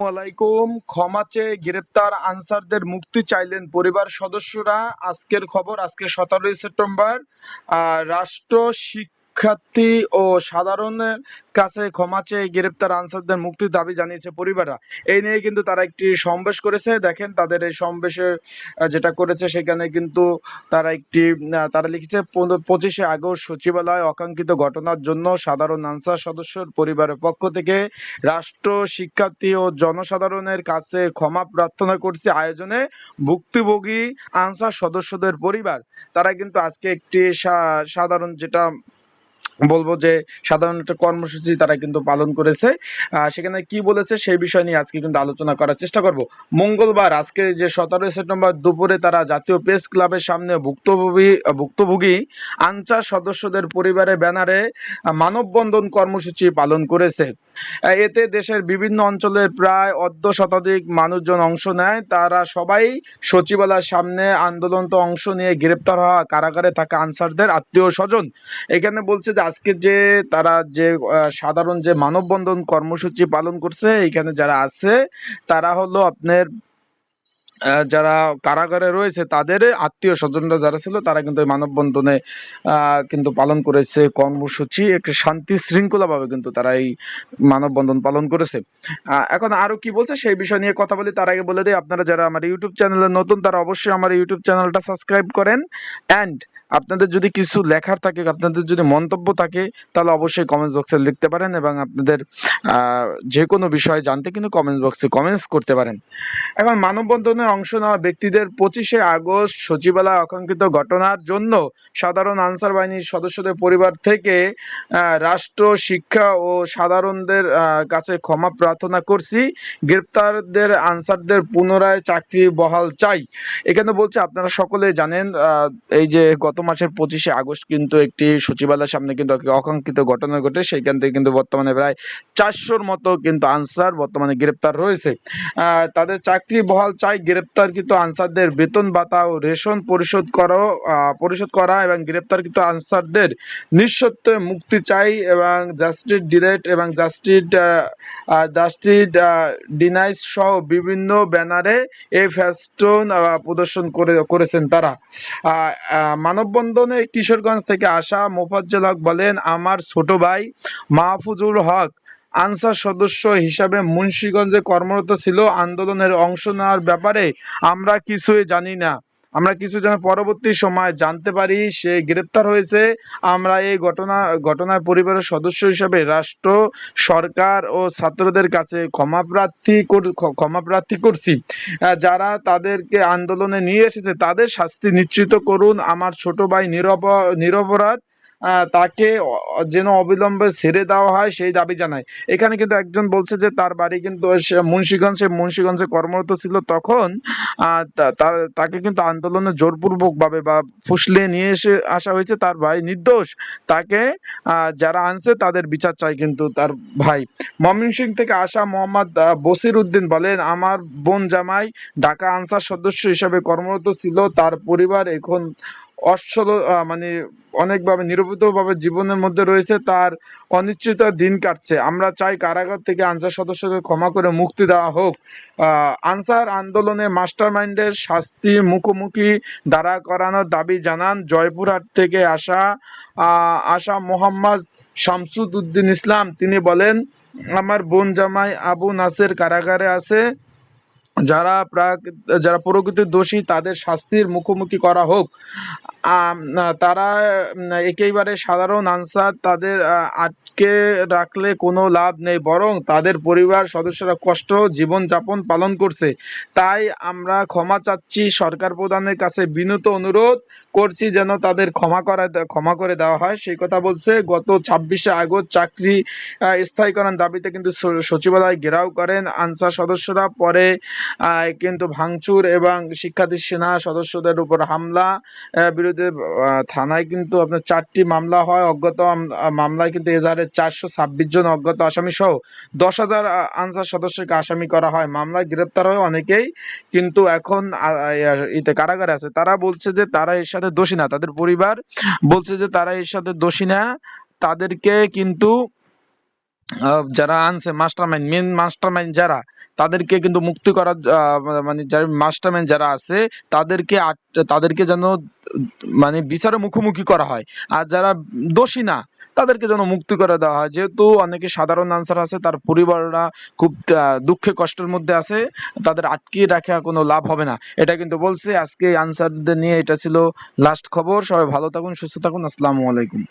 আলাইকুম। ক্ষমা চেয়ে গ্রেপ্তার আনসারদের মুক্তি চাইলেন পরিবার সদস্যরা। আজকের খবর আজকে সতেরোই সেপ্টেম্বর। আহ, রাষ্ট্র শিক্ষার্থী ও সাধারণের কাছে ক্ষমা চেয়ে গ্রেপ্তার আনসারদের মুক্তির দাবি জানিয়েছে পরিবাররা। এই নিয়ে কিন্তু তারা একটি সমাবেশ করেছে। দেখেন তাদের এই সমাবেশে যেটা করেছে সেখানে কিন্তু তারা একটি তারা লিখেছে পঁচিশে আগস্ট সচিবালয় অকাঙ্ক্ষিত ঘটনার জন্য সাধারণ আনসার সদস্যর পরিবারের পক্ষ থেকে রাষ্ট্র, শিক্ষার্থী ও জনসাধারণের কাছে ক্ষমা প্রার্থনা করছে। আয়োজনে ভুক্তভোগী আনসার সদস্যদের পরিবার। তারা কিন্তু আজকে একটি সাধারণ যেটা বলব যে সাধারণ একটা কর্মসূচি তারা কিন্তু পালন করেছে। সেখানে কি বলেছে সেই বিষয় নিয়ে আজকে কিন্তু আলোচনা করার চেষ্টা করব। মঙ্গলবার আজকে যে সতেরোই সেপ্টেম্বর দুপুরে তারা জাতীয় প্রেস ক্লাবের সামনে ভুক্তভোগী ভুক্তভোগী আনসার সদস্যদের পরিবারে ব্যানারে মানববন্ধন কর্মসূচি পালন করেছে। এতে দেশের বিভিন্ন অঞ্চলের প্রায় অর্ধ শতাধিক মানুষজন অংশ নেয়। তারা সবাই সচিবালয়ের সামনে আন্দোলনতে অংশ নিয়ে গ্রেপ্তার হওয়া কারাগারে থাকা আনসারদের আত্মীয় স্বজন। এখানে বলছে যে আজকে যে তারা যে সাধারণ যে মানববন্ধন কর্মসূচি পালন করছে এখানে যারা আছে, তারা হলো আপনার যারা কারাগারে রয়েছে, তাদের আত্মীয় স্বজনরা যারা ছিল, তারা কিন্তু মানববন্ধনে কিন্তু পালন করেছে কর্মসূচি। একটি শান্তি শৃঙ্খলা ভাবে কিন্তু তারা এই মানববন্ধন পালন করেছে। এখন আরও কি বলছে সেই বিষয় নিয়ে কথা বলি, তার আগে বলে দিই, আপনারা যারা আমার ইউটিউব চ্যানেলে নতুন, তারা অবশ্যই আমার ইউটিউব চ্যানেলটা সাবস্ক্রাইব করেন। অ্যান্ড আপনাদের যদি কিছু লেখার থাকে, আপনাদের যদি মন্তব্য থাকে, তাহলে অবশ্যই কমেন্টস বক্সে লিখতে পারেন এবং আপনাদের যে কোনো বিষয় জানতে কিন্তু কমেন্টস বক্সে কমেন্টস করতে পারেন। এখন মানববন্ধনে অংশ নেওয়া ব্যক্তিদের পঁচিশে আগস্ট সচিবালয় অকাঙ্ক্ষিত ঘটনার জন্য সাধারণ আনসার বাহিনীর সদস্যদের পরিবার থেকে রাষ্ট্র, শিক্ষা ও সাধারণদের কাছে ক্ষমা প্রার্থনা করছি। গ্রেপ্তারদের আনসারদের পুনরায় চাকরি বহাল চাই। এখানে বলছে, আপনারা সকলে জানেন এই যে গত মাসের পঁচিশে আগস্ট কিন্তু একটি সচিবালয়ের সামনে কিন্তু অকাঙ্ক্ষিত ঘটনা ঘটে। সেইখান থেকে কিন্তু বর্তমানে প্রায় চারশোর মতো কিন্তু আনসার বর্তমানে গ্রেপ্তার রয়েছে। তাদের চাকরি বহাল চাই গ্রেপ্তারকৃত আনসারদের বেতন ভাতা ও রেশন পরিশোধ করো পরিশোধ করা এবং গ্রেপ্তারকৃত আনসারদের নিঃশর্তে মুক্তি চাই এবং জাস্টিস ডিলেট এবং জাস্টিস জাস্টিস ডিনাইস সহ বিভিন্ন ব্যানারে এই ফেস্টুন প্রদর্শন করে করেছেন তারা। আহ, মানববন্ধনে কিশোরগঞ্জ থেকে আসা মোফাজ্জল হক বলেন, আমার ছোট ভাই মাহফুজুল হক আনসার সদস্য হিসাবে মুন্সীগঞ্জে কর্মরত ছিল। আন্দোলনের অংশ নেওয়ার ব্যাপারে আমরা কিছুই জানি না। আমরা কিছু যেন পরবর্তী সময় জানতে পারি, সে গ্রেপ্তার হয়েছে। আমরা এই ঘটনা, ঘটনায় পরিবারের সদস্য হিসাবে রাষ্ট্র, সরকার ও ছাত্রদের কাছে ক্ষমা প্রার্থী ক্ষমা প্রার্থী করছি। যারা তাদেরকে আন্দোলনে নিয়ে এসেছে, তাদের শাস্তি নিশ্চিত করুন। আমার ছোট ভাই নিরপ নিরপরাধ তাকে যেন অবিলম্বে ছেড়ে দেওয়া হয় সেই দাবি জানায়। এখানে কিন্তু একজন বলছে যে তার বাড়ি কিন্তু মুন্সিগঞ্জ মুন্সিগঞ্জে কর্মরত ছিল তখন তার, তাকে কিন্তু আন্দোলনে জোরপূর্বক ভাবে বা ফুসলে নিয়ে এসে আসা হয়েছে তার ভাই নির্দোষ। তাকে যারা আনছে তাদের বিচার চাই কিন্তু তার ভাই। ময়মনসিংহ থেকে আসা মোহাম্মদ বসির উদ্দিন বলেন, আমার বোন জামাই ঢাকা আনসার সদস্য হিসাবে কর্মরত ছিল, তার পরিবার এখন অসল মানে অনেকভাবে নিরূপিতভাবে জীবনের মধ্যে রয়েছে, তার অনিশ্চিত দিন কাটছে। আমরা চাই কারাগার থেকে আনসার সদস্যদের ক্ষমা করে মুক্তি দেওয়া হোক। আনসার আন্দোলনে মাস্টার মাইন্ডের শাস্তি মুখোমুখি দাঁড়া করানোর দাবি জানান জয়পুরহাট থেকে আসা আসা মোহাম্মদ শামসুদ উদ্দিন ইসলাম। তিনি বলেন, আমার বোন জামাই আবু নাসের কারাগারে আছে। যারা যারা প্রকৃতির দোষী তাদের শাস্তির মুখোমুখি করা হোক। তারা একেবারে সাধারণ আনসার তাদের আটকে রাখলে কোনো লাভ নেই বরং তাদের পরিবার সদস্যরা কষ্ট জীবন যাপন পালন করছে। তাই আমরা ক্ষমা চাচ্ছি সরকার প্রধানের কাছে বিনীত অনুরোধ করছি যেন তাদের ক্ষমা করা ক্ষমা করে দেওয়া হয়। সেই কথা বলছে গত ছাব্বিশে আগস্ট চাকরি স্থায়ীকরণ দাবিতে কিন্তু সচিবালয় ঘেরাও করেন আনসার সদস্যরা। পরে কিন্তু ভাঙচুর এবং শিক্ষার্থী সেনা সদস্যদের উপর হামলা আহ, আহ, থানায় কিন্তু আপনার চারটি মামলা হয়। অজ্ঞাত মামলায় কিন্তু এজাহারে চারশো ছাব্বিশ জন অজ্ঞাত আসামি সহ দশ হাজার আনসার সদস্যকে আসামি করা হয়। মামলায় গ্রেপ্তার হয় অনেকেই কিন্তু এখন ইতে কারাগারে আছে। তারা বলছে যে তারা এর সাথে দোষী না। তাদের পরিবার বলছে যে তারা এর সাথে দোষী না। তাদেরকে কিন্তু যারা আনছে মাস্টারমাইন্ড মেন মাস্টারমাইন্ড যারা তাদেরকে কিন্তু মুক্তি করার মানে যারা মাস্টারমাইন্ড যারা আছে তাদেরকে তাদেরকে যেন মানে বিচারের মুখোমুখি করা হয়। আর যারা দোষী না, তাদেরকে যেন মুক্তি করে দেওয়া হয়। যেহেতু অনেকে সাধারণ আনসার আছে, তার পরিবাররা খুব দুঃখে কষ্টের মধ্যে আছে, তাদের আটকে রাখা কোনো লাভ হবে না। এটা কিন্তু বলছে, আজকে আনসারদের নিয়ে এটা ছিল লাস্ট খবর। সবাই ভালো থাকুন, সুস্থ থাকুন। আসসালামু আলাইকুম।